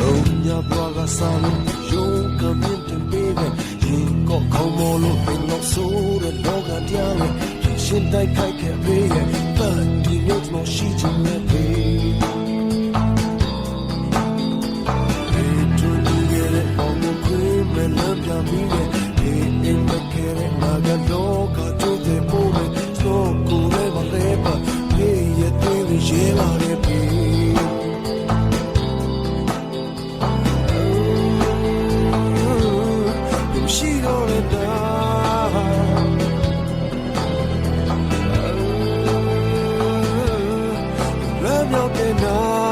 လုံရပွားကစားလို့ရုံးကမြင့်တင်ပေးပဲရင်ကောက်ခေါမောလို့ပင်လို့ဆိုတဲ့လောကတရားလေရှင်တိုင်းခိုက်ခဲ့ပေးရဲ့ပတ်ဒီလို့မရှိချင်တဲ့ပေးရေလာတယ်ပြီ no up.